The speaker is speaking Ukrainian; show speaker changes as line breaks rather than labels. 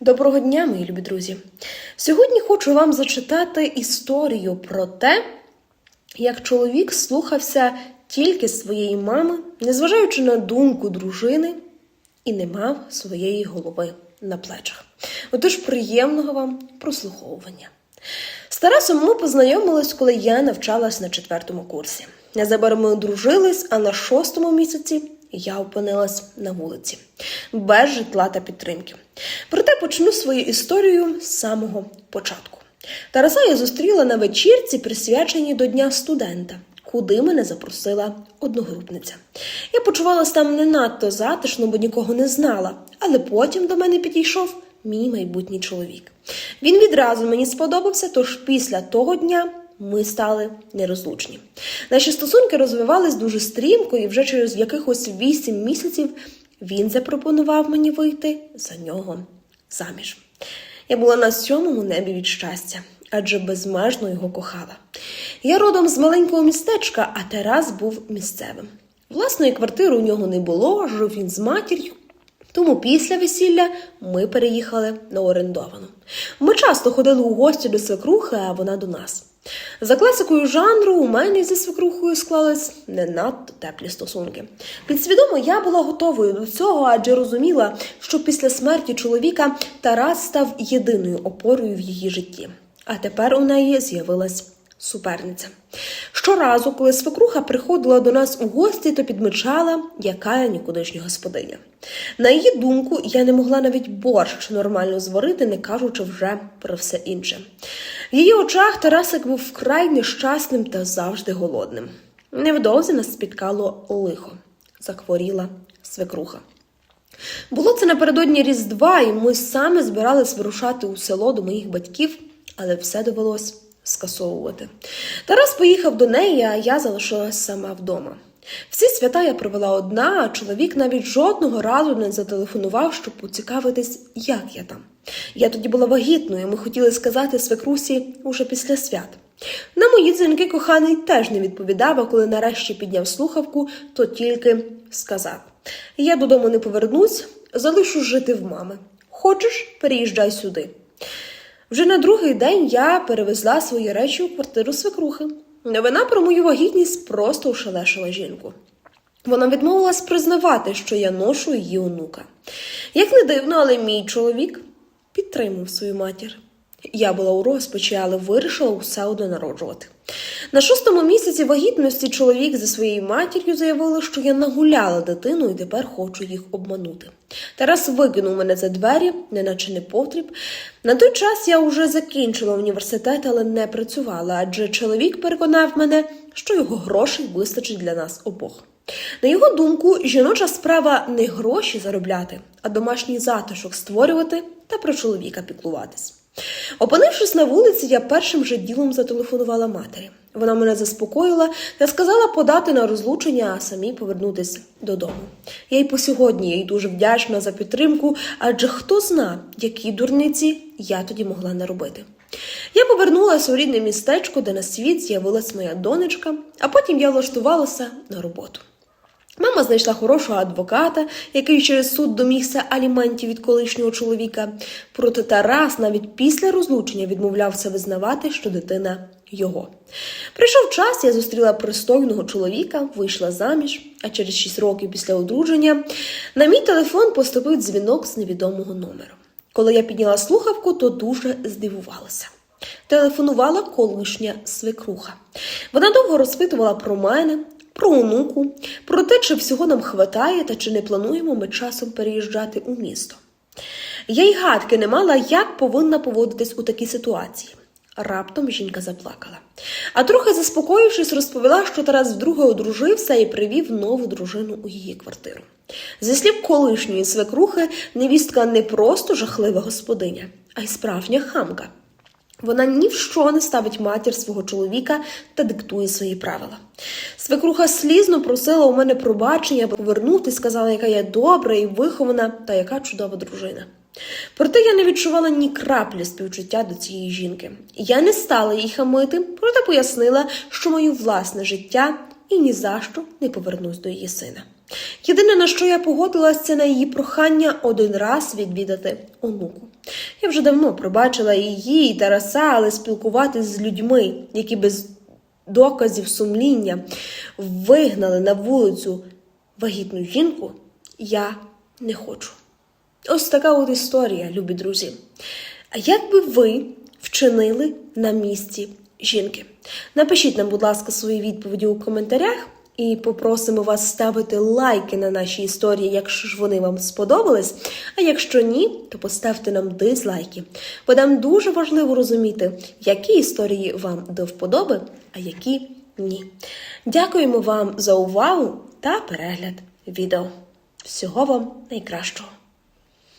Доброго дня, мої любі друзі! Сьогодні хочу вам зачитати історію про те, як чоловік слухався тільки своєї мами, незважаючи на думку дружини, і не мав своєї голови на плечах. Отож, приємного вам прослуховування. З Тарасом ми познайомились, коли я навчалась на четвертому курсі. Незабаром ми одружились, а на шостому місяці я опинилась на вулиці без житла та підтримки. Проте почну свою історію з самого початку. Тараса я зустріла на вечірці, присвяченій до Дня студента, куди мене запросила одногрупниця. Я почувалася там не надто затишно, бо нікого не знала, але потім до мене підійшов мій майбутній чоловік. Він відразу мені сподобався, тож після того дня ми стали нерозлучні. Наші стосунки розвивались дуже стрімко, і вже через якихось вісім місяців він запропонував мені вийти за нього заміж. Я була на сьомому небі від щастя, адже безмежно його кохала. Я родом з маленького містечка, а Тарас був місцевим. Власної квартири у нього не було, жив він з матір'ю. Тому після весілля ми переїхали на орендовану. Ми часто ходили у гості до свекрухи, а вона до нас. За класикою жанру у мене зі свекрухою склались не надто теплі стосунки. Підсвідомо я була готовою до цього, адже розуміла, що після смерті чоловіка Тарас став єдиною опорою в її житті. А тепер у неї з'явилась суперниця. Щоразу, коли свекруха приходила до нас у гості, то підмічала, яка я нікудишня господиня. На її думку, я не могла навіть борщ нормально зварити, не кажучи вже про все інше. В її очах Тарасик був вкрай нещасним та завжди голодним. Невдовзі нас спіткало лихо, захворіла свекруха. Було це напередодні Різдва, і ми саме збирались вирушати у село до моїх батьків, але все довелось скасовувати. Тарас поїхав до неї, а я залишилась сама вдома. Всі свята я провела одна, а чоловік навіть жодного разу не зателефонував, щоб поцікавитись, як я там. Я тоді була вагітною, ми хотіли сказати свекрусі уже після свят. На мої дзвінки коханий теж не відповідав, а коли нарешті підняв слухавку, то тільки сказав: Я додому не повернусь, залишу жити в мами. Хочеш, переїжджай сюди. Вже на другий день я перевезла свої речі у квартиру свекрухи. Новина про мою вагітність просто ошелешила жінку. Вона відмовилась признавати, що я ношу її онука. Як не дивно, але мій чоловік підтримав свою матір. Я була у розпачі, але вирішила усе одно народжувати. На шостому місяці вагітності чоловік зі своєю матір'ю заявили, що я нагуляла дитину і тепер хочу їх обманути. Тарас викинув мене за двері, неначе не потріб. На той час я вже закінчила університет, але не працювала, адже чоловік переконав мене, що його грошей вистачить для нас обох. На його думку, жіноча справа не гроші заробляти, а домашній затишок створювати та про чоловіка піклуватись. Опинившись на вулиці, я першим же ділом зателефонувала матері. Вона мене заспокоїла та сказала подати на розлучення, а самі повернутися додому. Я й по сьогодні їй дуже вдячна за підтримку, адже хто зна, які дурниці я тоді могла наробити. Я повернулася у рідне містечко, де на світ з'явилась моя донечка, а потім я влаштувалася на роботу. Мама знайшла хорошого адвоката, який через суд домігся аліментів від колишнього чоловіка. Проте Тарас навіть після розлучення відмовлявся визнавати, що дитина його. Прийшов час, я зустріла пристойного чоловіка, вийшла заміж, а через 6 років після одруження на мій телефон поступив дзвінок з невідомого номеру. Коли я підняла слухавку, то дуже здивувалася. Телефонувала колишня свекруха. Вона довго розпитувала про мене, про онуку, про те, чи всього нам хватає та чи не плануємо ми часом переїжджати у місто. Я й гадки не мала, як повинна поводитись у такій ситуації. Раптом жінка заплакала. А трохи заспокоївшись, розповіла, що Тарас вдруге одружився і привів нову дружину у її квартиру. Зі слів колишньої свекрухи, невістка не просто жахлива господиня, а й справжня хамка. Вона ні в що не ставить матір свого чоловіка та диктує свої правила. Свекруха слізно просила у мене пробачення, аби повернути, сказала, яка я добра і вихована та яка чудова дружина. Проте я не відчувала ні краплі співчуття до цієї жінки. Я не стала їй хамити, проте пояснила, що маю власне життя і ні за що не повернусь до її сина. Єдине, на що я погодилась, це на її прохання один раз відвідати онуку. Я вже давно пробачила і її, і Тараса, але спілкуватись з людьми, які без доказів сумління вигнали на вулицю вагітну жінку, я не хочу. Ось така от історія, любі друзі. А як би ви вчинили на місці жінки? Напишіть нам, будь ласка, свої відповіді у коментарях. І попросимо вас ставити лайки на наші історії, якщо ж вони вам сподобались. А якщо ні, то поставте нам дизлайки. Бо нам дуже важливо розуміти, які історії вам до вподоби, а які ні. Дякуємо вам за увагу та перегляд відео. Всього вам найкращого!